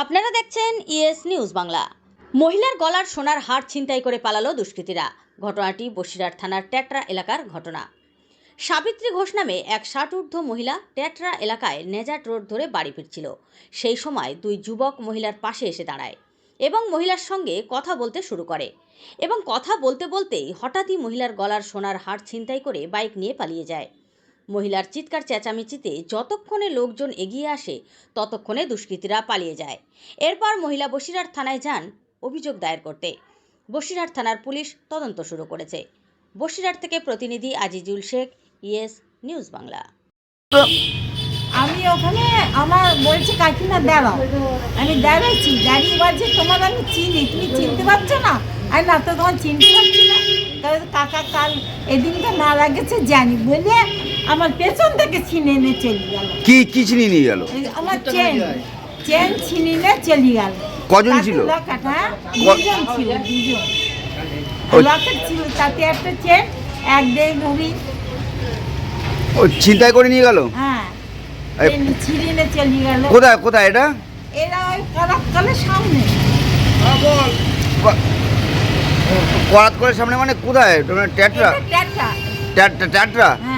আপনারা দেখছেন ES news Bangla. মহিলার গলার সোনার হার ছিনতাই করে পালালো দুষ্কৃতীরা। ঘটনাটি বসিরহাট থানার ট্যাটরা এলাকার ঘটনা। সাবিত্রী ঘোষ নামে এক ষাট ঊর্ধ্ব মহিলা ট্যাটরা এলাকায় নেজাট রোড ধরে বাড়ি ফিরছিল। সেই সময় দুই যুবক মহিলার পাশে এসে দাঁড়ায় এবং মহিলার সঙ্গে কথা বলতে শুরু করে এবং কথা বলতে বলতেই হঠাৎই মহিলার গলার সোনার হার ছিনতাই করে বাইক নিয়ে পালিয়ে যায়। মহিলার চিৎকার চেঁচামেচিতে যতক্ষণে লোকজন এগিয়ে আসে, ততক্ষণে দুষ্কৃতীরা পালিয়ে যায়। এরপর মহিলা বসিরহাট থানায় যান অভিযোগ দায়ের করতে। বসিরহাট থানার পুলিশ তদন্ত শুরু করেছে। বসিরহাট থেকে প্রতিনিধি আজিজুল শেখ ইয়েস নিউজ বাংলা। আমি ওখানে আমার বলছে, কাকিমা, দাঁড়াও। আমি দাঁড়াইছি। দাঁড়িয়ে বলছে, তোমার আমি চিনি, তুমি চিনতে পারছ না? আমি না তো তোমার চিনতে পারছি না। তবে কাকা কাল এদিনকে মারা গেছে জানি। বলে আমার পেছন থেকে ছিনে নিয়ে চলে গেল। কি কি চিনি নিয়ে গেল? আমার চেন চেন ছিনে নিয়ে চলে গেল। কজন ছিল? লকেট হ্যাঁ? দুজন ছিল দুজন লকেট ছিল তাতে একটা চেন এক দেড় ভরি ও ছিনতাই করে নিয়ে গেল? হ্যাঁ। ছিঁড়ে নিয়ে চলে গেল। কোথায় কোথায় এটা? এরা ওই করাতকালের সামনে। করাত করে সামনে মানে কোথায়? তোমার ট্যাটরা? ট্যাটরা ট্যাটরা। হ্যাঁ হ্যাঁ হ্যাঁ।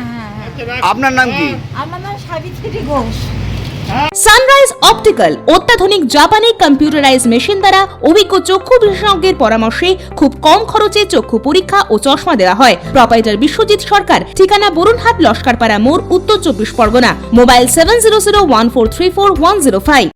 আপনার নাম কি? আমার নাম সাবিত্রী ঘোষ। সানরাইজ অপটিক্যাল অত্যাধুনিক জাপানি কম্পিউটারাইজ মেশিন দ্বারা অভিজ্ঞ চক্ষু বিশেষজ্ঞের পরামর্শে খুব কম খরচে চক্ষু পরীক্ষা ও চশমা দেওয়া হয়। প্রপাইটার বিশ্বজিৎ সরকার ঠিকানা বরুণহাট লস্করপাড়া মোড় উত্তর চব্বিশ Pargana. Mobile seven zero zero one four three four one zero five.